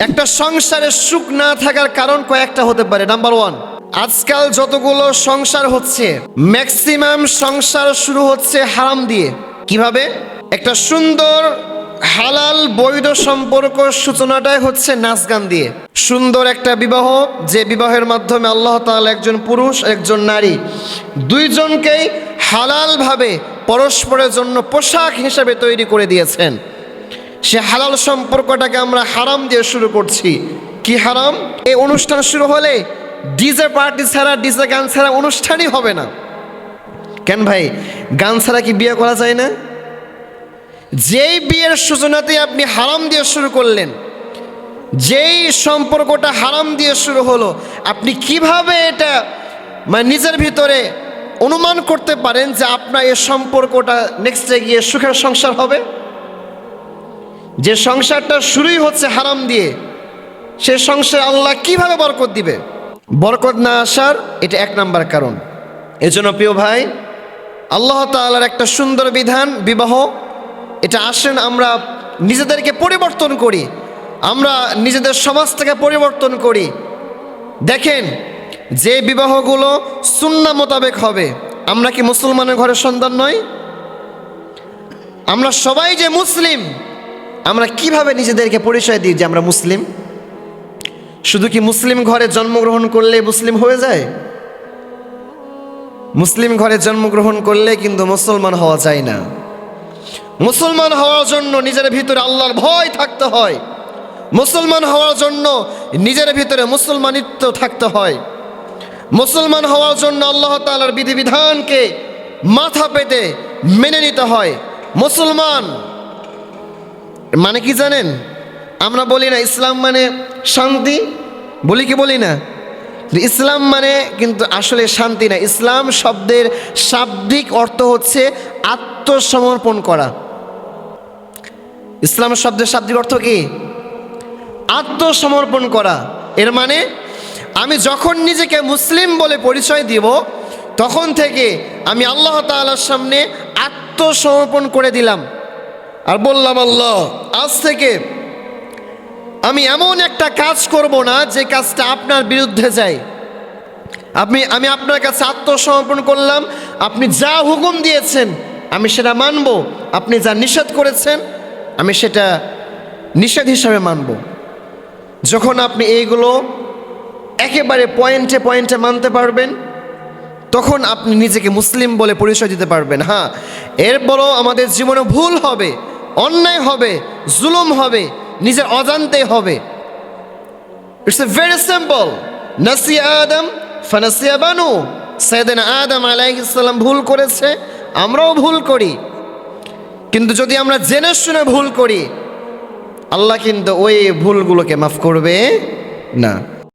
একটা সংসারে সুখ না থাকার কারণ কয়েকটা হতে পারে। নাম্বার ওয়ান আজকাল যতগুলো সংসার হচ্ছে ম্যাক্সিমাম সংসার শুরু হচ্ছে হারাম দিয়ে। কীভাবে? একটা সুন্দর, হালাল বৈধ সম্পর্ক সূচনাটাই হচ্ছে নাচ গান দিয়ে। সুন্দর একটা বিবাহ, যে বিবাহের মাধ্যমে আল্লাহ তাল একজন পুরুষ, একজন নারী, দুইজনকেই হালালভাবে পরস্পরের জন্য পোশাক হিসাবে তৈরি করে দিয়েছেন। সে হালাল সম্পর্কটাকে আমরা হারাম দিয়ে শুরু করছি। কি হারাম? এই অনুষ্ঠান শুরু হলে ডিজে পার্টি ছাড়া, ডিজে গান ছাড়া অনুষ্ঠানই হবে না। কেন ভাই? গান ছাড়া কি বিয়ে করা যায় না? যেই বিয়ের সূচনাতে আপনি হারাম দিয়ে শুরু করলেন, যেই সম্পর্কটা হারাম দিয়ে শুরু হলো, আপনি কীভাবে এটা মানে নিজের ভিতরে অনুমান করতে পারেন যে আপনার এই সম্পর্কটা নেক্সটে গিয়ে সুখের সংসার হবে? যে সংসারটা শুরুই হচ্ছে হারাম দিয়ে, সে সংসার আল্লাহ কীভাবে বরকত দিবে? বরকত না আসার এটা এক নাম্বার কারণ। এজন্য প্রিয় ভাই, আল্লাহ তাআলার একটা সুন্দর বিধান, বিবাহ, এটা আসেন আমরা নিজেদেরকে পরিবর্তন করি, আমরা নিজেদের সমাজটাকে পরিবর্তন করি। দেখেন, যে বিবাহগুলো সুন্না মোতাবেক হবে, আমরা কি মুসলমানের ঘরের সন্তান নয় আমরা সবাই যে মুসলিম আমরা কীভাবে নিজেদেরকে পরিচয় দিই যে আমরা মুসলিম? শুধু কি মুসলিম ঘরে জন্মগ্রহণ করলে মুসলিম হয়ে যায়? মুসলিম ঘরে জন্মগ্রহণ করলে কিন্তু মুসলমান হওয়া যায় না। মুসলমান হওয়ার জন্য নিজের ভিতরে আল্লাহর ভয় থাকতে হয়। মুসলমান হওয়ার জন্য নিজের ভিতরে মুসলমানিত্ব থাকতে হয়। মুসলমান হওয়ার জন্য আল্লাহ তাআলার বিধিবিধানকে মাথা পেতে মেনে নিতে হয়। মুসলমান মানে কি জানেন? আমরা বলি না ইসলাম মানে শান্তি, বলি কি বলি না? ইসলাম মানে কিন্তু আসলে শান্তি না। ইসলাম শব্দের শাব্দিক অর্থ হচ্ছে আত্মসমর্পণ করা। ইসলাম শব্দের শাব্দিক অর্থ কি? আত্মসমর্পণ করা। এর মানে আমি যখন নিজেকে মুসলিম বলে পরিচয় দিব, তখন থেকে আমি আল্লাহ তাআলার সামনে আত্মসমর্পণ করে দিলাম। আর বললাম, আল্লাহ, আজ থেকে আমি এমন একটা কাজ করব না যে কাজটা আপনার বিরুদ্ধে যায়। আপনি, আমি আপনার কাছে আত্মসমর্পণ করলাম, আপনি যা হুকুম দিয়েছেন, আমি সেটা মানব। আপনি যা নিষেধ করেছেন, আমি সেটা নিষেধ হিসাবে মানব। যখন আপনি এইগুলো একেবারে পয়েন্টে পয়েন্টে মানতে পারবেন, তখন আপনি নিজেকে মুসলিম বলে পরিচয় দিতে পারবেন। হ্যাঁ এরপরও আমাদের জীবনে ভুল হবে। অন্যায় হবে, জুলুম হবে, নিজের অজান্তে হবে। ইটস এ ভেরি সিম্পল নাসিয়া আদম ফানাসিয়া বানু সৈয়দিন আদম আলাইহিসসালাম ভুল করেছে, আমরাও ভুল করি। কিন্তু যদি আমরা জেনে শুনে ভুল করি, আল্লাহ কিন্তু ওই ভুলগুলোকে মাফ করবে না।